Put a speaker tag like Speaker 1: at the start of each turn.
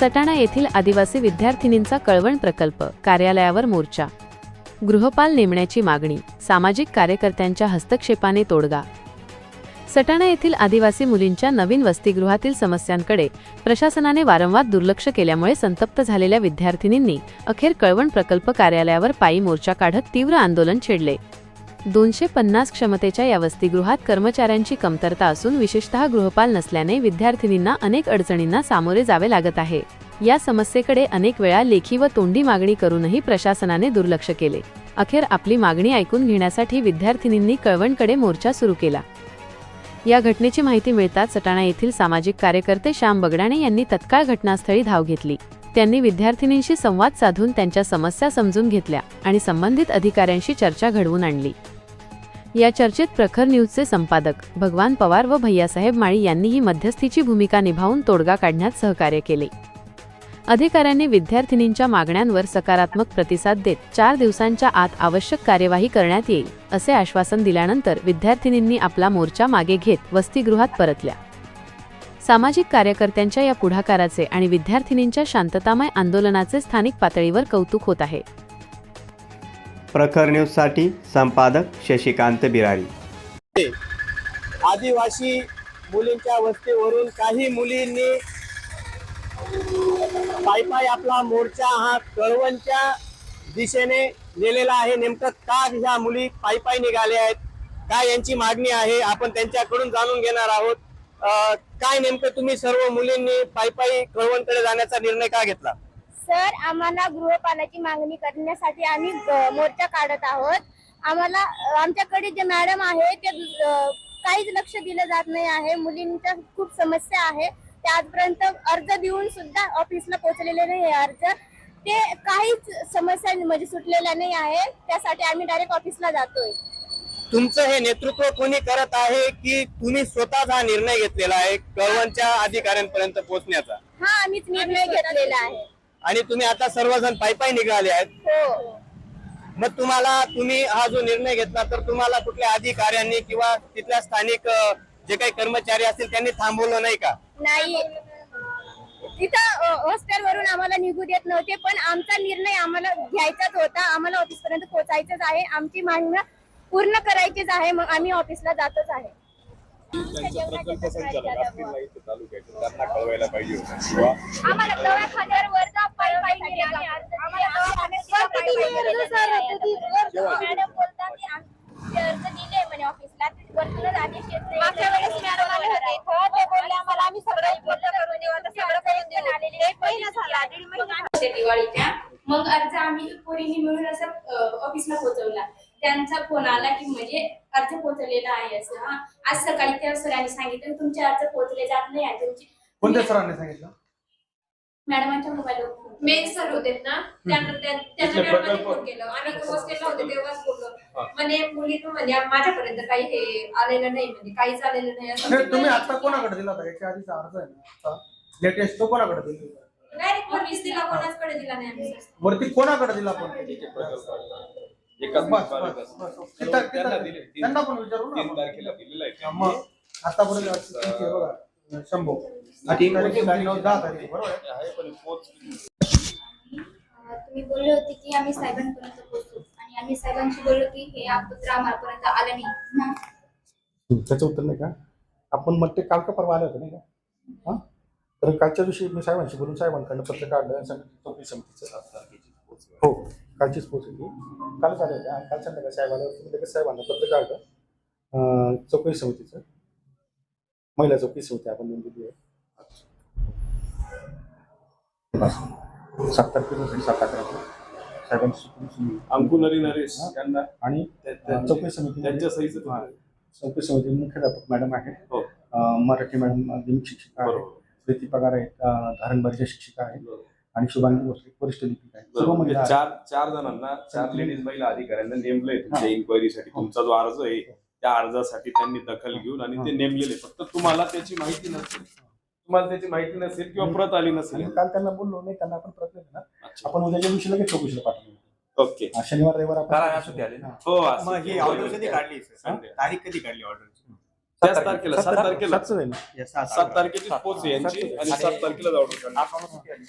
Speaker 1: सटाणा येथील आदिवासी विद्यार्थिनींचा कळवण प्रकल्प कार्यालयावर मोर्चा. गृहपाल नेमण्याची मागणी सामाजिक कार्यकर्त्यांच्या हस्तक्षेपाने तोडगा. सटाणा येथील आदिवासी मुलींच्या नवीन वसतिगृहातील समस्यांकडे प्रशासनाने वारंवार दुर्लक्ष केल्यामुळे संतप्त झालेल्या विद्यार्थिनींनी अखेर कळवण प्रकल्प कार्यालयावर पायी मोर्चा काढत तीव्र आंदोलन छेडले. दोनशे पन्नास क्षमतेच्या या वसतिगृहात कर्मचाऱ्यांची कमतरता असून विशेषतः गृहपाल नसल्याने विद्यार्थिनींना अनेक अडचणींना सामोरे जावे लागत आहे. या समस्येकडे अनेक वेळा लेखी व तोंडी मागणी करूनही प्रशासनाने दुर्लक्ष केले. अखेर आपली मागणी ऐकून घेण्यासाठी विद्यार्थिनींनी कळवणकडे मोर्चा सुरू केला. या घटनेची माहिती मिळताच सटाणा येथील सामाजिक कार्यकर्ते श्याम बगडाणे यांनी तत्काळ घटनास्थळी धाव घेतली. त्यांनी विद्यार्थिनींशी संवाद साधून त्यांच्या समस्या समजून घेतल्या आणि संबंधित अधिकाऱ्यांशी चर्चा घडवून आणली. या चर्चेत प्रखर न्यूजचे संपादक भगवान पवार व भैयासाहेब माळी यांनीही मध्यस्थीची भूमिका निभावून तोडगा काढण्यात सहकार्य केले. अधिकाऱ्यांनी विद्यार्थिनींच्या मागण्यांवर सकारात्मक प्रतिसाद देत चार दिवसांच्या आत आवश्यक कार्यवाही करण्यात येईल असे आश्वासन दिल्यानंतर विद्यार्थिनींनी आपला मोर्चा मागे घेत वसतिगृहात परतल्या. सामाजिक कार्यकर्त्यांच्या या पुढाकाराचे आणि विद्यार्थिनींच्या शांततामय आंदोलनाचे स्थानिक पातळीवर कौतुक होत आहे.
Speaker 2: प्रखर न्यूजसाठी संपादक शशिकांत बिरारी.
Speaker 3: आदिवासी मुलींच्या वस्तीवरून काही मुलींनी पायपाय पायी आपला मोर्चा हा कळवणच्या दिशेने नेलेला आहे. नेमकं का ह्या मुली पायपाय पायी निघाल्या आहेत? काय यांची मागणी आहे? आपण त्यांच्याकडून जाणून घेणार आहोत. काय नेमकं तुम्ही सर्व मुलींनी पायपाई कळवणकडे जाण्याचा निर्णय का घेतला?
Speaker 4: सर आम्हाला गृहपालाची मागणी करण्यासाठी आम्ही मोर्चा काढत आहोत. आम्हाला आमच्याकडे जे मॅडम आहे ते काहीच लक्ष दिलं जात नाही आहे. मुलींच्या खूप समस्या आहे. ते आजपर्यंत अर्ज देऊन सुद्धा ऑफिसला पोहोचलेले नाही अर्ज. ते काहीच समस्या म्हणजे सुटलेल्या नाही आहे. त्यासाठी आम्ही डायरेक्ट ऑफिसला जातोय.
Speaker 3: तुमचं हे नेतृत्व कोणी करत आहे की तुम्ही स्वतःच हा निर्णय घेतलेला आहे कळवणच्या अधिकाऱ्यांपर्यंत पोहोचण्याचा?
Speaker 4: हा आम्हीच निर्णय घेतलेला आहे.
Speaker 3: आणि तुम्ही आता सर्वजण पायी पायी निघाले आहेत.
Speaker 4: हो.
Speaker 3: मग तुम्हाला तुम्ही हा जो निर्णय घेतला तर तुम्हाला कुठल्या अधिकाऱ्यांनी किंवा तिथल्या स्थानिक जे काही कर्मचारी असतील त्यांनी थांबवलं नाही का?
Speaker 4: नाही. तिथं हॉस्टेल वरून आम्हाला निघू देत नव्हते पण आमचा निर्णय आम्हाला घ्यायचाच होता. आम्हाला ऑफिस पर्यंत पोहोचायचंच आहे. आमची मागणी पूर्ण करायचीच आहे. मग आम्ही ऑफिसला जातच आहे. आम्हाला दवाखान्यावर वर जा, पायी पायी गेले आम्ही. आम्हाला दवाखान्यात मॅडम बोलतात की आमचे अर्ज दिले म्हणे ऑफिसला वरतूनच आदेश येत नाही. मागच्या वेळेस मॅडम आले होते इथं. ते बोलले आम्हाला आम्ही सगळं बोललं करून देऊ आता सगळं करून आलेले एक महिना झाला. दीड महिना
Speaker 5: होते दिवाळीच्या मग अर्ज आम्ही पोरींनी मिळून असं ऑफिसला पोहोचवला. त्यांचा फोन आला की म्हणजे अर्ज पोहोचलेला आहे असं. हा आज सकाळी त्या सरांनी सांगितलं तुमचे अर्ज पोहोचले जात नाही आहे तुमची
Speaker 6: कोणत्या सरांनी सांगितलं?
Speaker 5: मॅडमांच्या मोबाईलवर मेन सर होते ना त्यांना त्या- त्यांना मॅडमांनी फोन केलं. आम्ही हॉस्टेलला होते तेव्हाच बोललो. म्हणे मुली तू म्हणजे माझ्यापर्यंत काही हे आलेलं नाही म्हणजे काहीच आलेलं नाही. असं
Speaker 6: नाही, तुम्ही आता कोणाकडे दिला होता? याच्या आधीचा अर्ज आहे ना लेटेस्ट तो कोणाकडे दिला?
Speaker 5: डायरेक्ट वीस दिला कोणाचकडे दिला नाही आम्ही
Speaker 6: वरती कोणाकडे दिला पण बस, बस, बस, बस. तिथं- तिथं- त्यांना पण विचारू ना आपण. मग आतापर्यंत किती आहे बघा शंभो. तीन तारीख नऊ दहा तारीख बरोबर? आहे?
Speaker 7: तुम्ही बोलले होते की आम्ही साहेबांपर्यंत पोहोचू. आणि आम्ही साहेबांशी बोललो की हे पत्र आम्हापर्यंत आलं नाही. हा.
Speaker 8: त्याचं उत्तर नाही का? आपण मग ते काल का परवा आलं होतं नाही का? हा? तर कालच्या दिवशी मी साहेबांशी बोलून साहेबांकडनं पत्र काढलं आणि सांगितलं चौकशी समितीचं हो. कालचीच पोच होती. कालच आले होते. आणि काल संध्याकाळी साहेब आल्यावर लगेच साहेबांना पत्र काढलं चौकशी समितीचं. महिला चौकशी समिती आपण नेमली आहे. बस. सात तारखेपासून सात अकरा साहेबांची चौकशी
Speaker 9: अंकु नरी नरेश. यांना
Speaker 8: आणि चौकशी समिती
Speaker 9: त्यांच्या सहीचं
Speaker 8: चौकशी समिती मुख्याध्यापक मॅडम आहेत.
Speaker 9: हो.
Speaker 8: मराठी मॅडम शिक्षिका
Speaker 9: बरोबर.
Speaker 8: प्रीती पगार आहेत. धारणबारीच्या शिक्षिका आहेत.
Speaker 9: बरोबर.
Speaker 8: आणि शुभांगी भोसले वरिष्ठ लिपिक आहेत सर्व
Speaker 9: बरोबर. म्हणजे
Speaker 8: महिला आहेत.
Speaker 9: चार चार जणांना चार लेडीज महिला अधिकाऱ्यांना नेमलंय तुमच्या
Speaker 8: हा.
Speaker 9: इन्क्वायरीसाठी
Speaker 8: हो.
Speaker 9: तुमचा जो अर्ज आहे त्या अर्जासाठी त्यांनी दखल घेऊन आणि ते
Speaker 8: हा.
Speaker 9: नेमलेले फक्त तुम्हाला त्याची माहिती नसेल तुम्हाला त्याची माहिती नसेल किंवा प्रत आली नसेल
Speaker 8: आणि काल त्यांना बोललो नाही त्यांना आपण प्रयत्न केला
Speaker 9: अच्छा.
Speaker 8: आपण उद्याच्या दिवशी लगेच चौकशीला पाठवलं
Speaker 9: ओके
Speaker 8: हा, शनिवार रविवार आपण
Speaker 3: काल असं आले ना?
Speaker 8: हा.
Speaker 9: हो असं.
Speaker 3: मग ही ऑर्डर कधी काढली
Speaker 9: Sunday.
Speaker 3: तारीख कधी काढली ऑर्डरची
Speaker 9: त्याच तारखेला सात तारखेला
Speaker 8: सातच आहे ना
Speaker 2: या सात
Speaker 9: सात तारखेची पोच आहे यांची आणि सात तारखेला
Speaker 8: किती आली?